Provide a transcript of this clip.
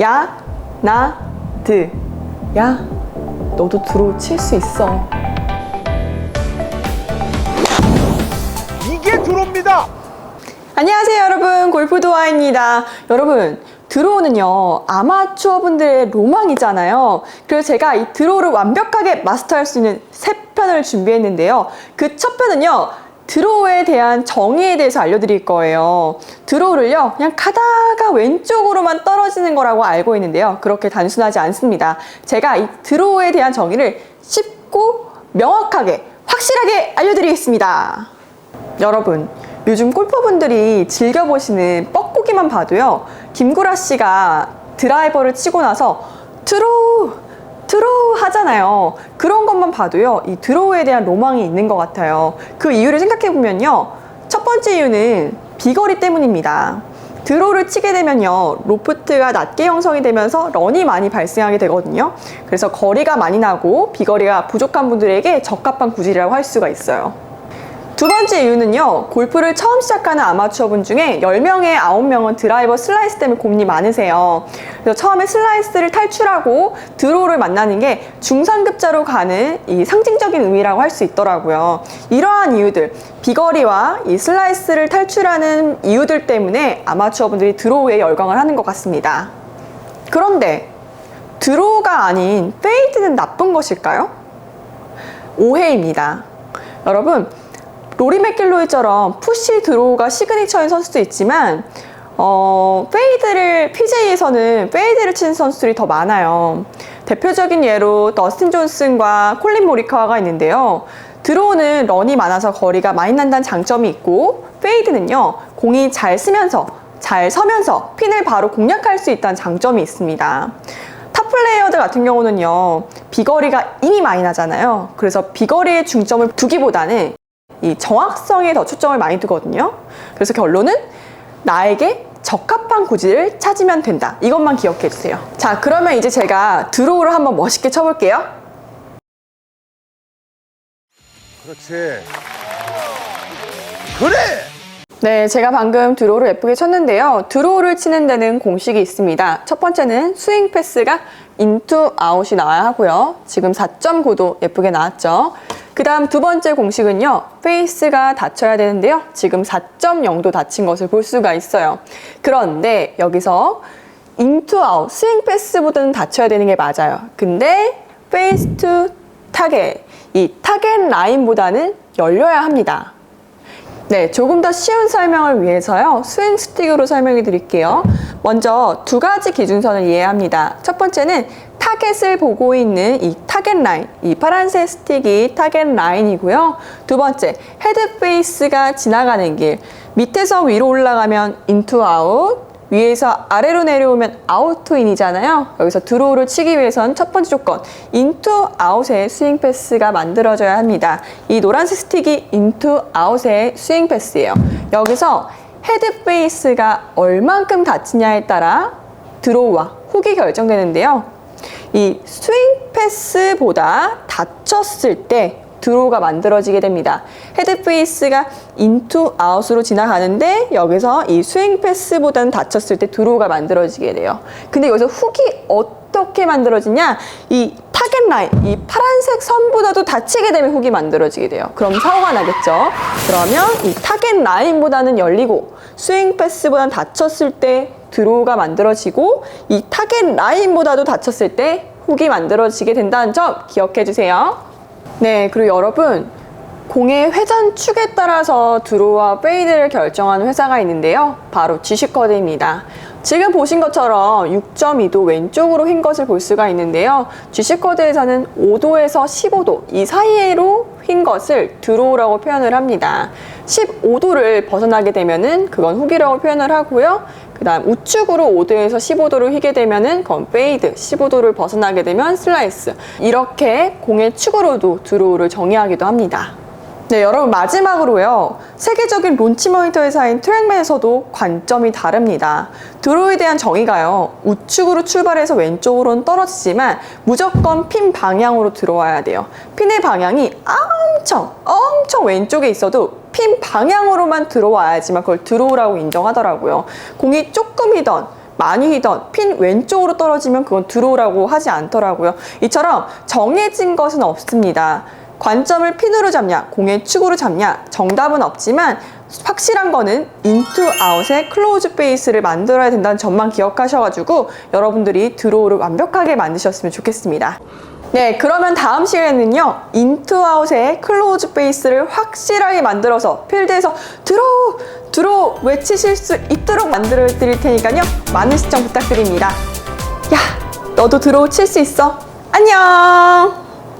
야, 나, 드. 야, 너도 드로우 칠수 있어. 이게 드롭니다. 안녕하세요, 여러분. 골프도아입니다. 여러분, 드로우는요, 아마추어 분들의 로망이잖아요. 그래서 제가 이 드로우를 완벽하게 마스터할 수 있는 세 편을 준비했는데요. 그 첫 편은요, 드로우에 대한 정의에 대해서 알려드릴 거예요. 드로우를요, 그냥 가다가 왼쪽으로만 떨어지는 거라고 알고 있는데요. 그렇게 단순하지 않습니다. 제가 이 드로우에 대한 정의를 쉽고 명확하게, 확실하게 알려드리겠습니다. 여러분, 요즘 골퍼분들이 즐겨보시는 뻐꾸기만 봐도요, 김구라 씨가 드라이버를 치고 나서 드로우, 드로우 하잖아요. 그런 것만 봐도요, 이 드로우에 대한 로망이 있는 것 같아요. 그 이유를 생각해 보면요, 첫 번째 이유는 비거리 때문입니다. 드로우를 치게 되면요, 로프트가 낮게 형성이 되면서 런이 많이 발생하게 되거든요. 그래서 거리가 많이 나고 비거리가 부족한 분들에게 적합한 구질이라고 할 수가 있어요. 두 번째 이유는요, 골프를 처음 시작하는 아마추어 분 중에 10명에 9명은 드라이버 슬라이스 때문에 고민이 많으세요. 그래서 처음에 슬라이스를 탈출하고 드로우를 만나는 게 중상급자로 가는 이 상징적인 의미라고 할 수 있더라고요. 이러한 이유들, 비거리와 이 슬라이스를 탈출하는 이유들 때문에 아마추어 분들이 드로우에 열광을 하는 것 같습니다. 그런데 드로우가 아닌 페이드는 나쁜 것일까요? 오해입니다. 여러분, 로리 맥길로이처럼 푸시 드로우가 시그니처인 선수도 있지만 어, 페이드를 PJ에서는 페이드를 치는 선수들이 더 많아요. 대표적인 예로 더스틴 존슨과 콜린 모리카와가 있는데요. 드로우는 런이 많아서 거리가 많이 난다는 장점이 있고 페이드는요 공이 잘 쓰면서 잘 서면서 핀을 바로 공략할 수 있다는 장점이 있습니다. 탑 플레이어들 같은 경우는요 비거리가 이미 많이 나잖아요. 그래서 비거리에 중점을 두기보다는 이 정확성에 더 초점을 많이 두거든요. 그래서 결론은 나에게 적합한 구질을 찾으면 된다. 이것만 기억해 주세요. 자, 그러면 이제 제가 드로우를 한번 멋있게 쳐볼게요. 그렇지. 그래. 네, 제가 방금 드로우를 예쁘게 쳤는데요. 드로우를 치는 데는 공식이 있습니다. 첫 번째는 스윙 패스가 인투 아웃이 나와야 하고요. 지금 4.9도 예쁘게 나왔죠. 그 다음 두 번째 공식은요. 페이스가 닫혀야 되는데요. 지금 4.0도 닫힌 것을 볼 수가 있어요. 그런데 여기서 인투 아웃, 스윙 패스보다는 닫혀야 되는 게 맞아요. 근데 페이스 투 타겟, 이 타겟 라인보다는 열려야 합니다. 네, 조금 더 쉬운 설명을 위해서요. 스윙 스틱으로 설명해 드릴게요. 먼저 두 가지 기준선을 이해합니다. 첫 번째는 타겟을 보고 있는 이 타겟 라인, 이 파란색 스틱이 타겟 라인이고요. 두 번째, 헤드 페이스가 지나가는 길. 밑에서 위로 올라가면 인투 아웃, 위에서 아래로 내려오면 아웃투인이잖아요. 여기서 드로우를 치기 위해선 첫 번째 조건, 인투 아웃의 스윙 패스가 만들어져야 합니다. 이 노란색 스틱이 인투 아웃의 스윙 패스예요. 여기서 헤드 페이스가 얼만큼 닫히냐에 따라 드로우와 훅이 결정되는데요. 이 스윙 패스보다 닫혔을 때 드로우가 만들어지게 됩니다. 헤드 페이스가 인투 아웃으로 지나가는데 여기서 이 스윙 패스보다는 닫혔을 때 드로우가 만들어지게 돼요. 근데 여기서 훅이 어떻게 만들어지냐? 이 타겟 라인, 이 파란색 선보다도 닫히게 되면 훅이 만들어지게 돼요. 그럼 사고가 나겠죠? 그러면 이 타겟 라인보다는 열리고 스윙 패스보다는 닫혔을 때 드로우가 만들어지고 이 타겟 라인보다도 닫혔을 때 훅이 만들어지게 된다는 점 기억해 주세요. 네, 그리고 여러분, 공의 회전 축에 따라서 드로우와 페이드를 결정하는 회사가 있는데요. 바로 G시커드입니다. 지금 보신 것처럼 6.2도 왼쪽으로 휜 것을 볼 수가 있는데요. G시커드에서는 5도에서 15도 이 사이로 휜 것을 드로우라고 표현을 합니다. 15도를 벗어나게 되면은 그건 훅이라고 표현을 하고요. 그 다음 우측으로 5도에서 15도를 휘게 되면은 그건 페이드, 15도를 벗어나게 되면 슬라이스. 이렇게 공의 축으로도 드로우를 정의하기도 합니다. 네, 여러분 마지막으로요. 세계적인 론치 모니터 회사인 트랙맨에서도 관점이 다릅니다. 드로우에 대한 정의가요. 우측으로 출발해서 왼쪽으로는 떨어지지만 무조건 핀 방향으로 들어와야 돼요. 핀의 방향이 엄청 엄청 왼쪽에 있어도 핀 방향으로만 들어와야지만 그걸 드로우라고 인정하더라고요. 공이 조금이던 많이 휘던 핀 왼쪽으로 떨어지면 그건 드로우라고 하지 않더라고요. 이처럼 정해진 것은 없습니다. 관점을 핀으로 잡냐, 공의 축으로 잡냐, 정답은 없지만 확실한 거는 인투 아웃의 클로즈 베이스를 만들어야 된다는 점만 기억하셔가지고 여러분들이 드로우를 완벽하게 만드셨으면 좋겠습니다. 네, 그러면 다음 시간에는요, 인투 아웃의 클로즈 베이스를 확실하게 만들어서 필드에서 드로우, 드로우 외치실 수 있도록 만들어 드릴 테니까요, 많은 시청 부탁드립니다. 야, 너도 드로우 칠수 있어. 안녕!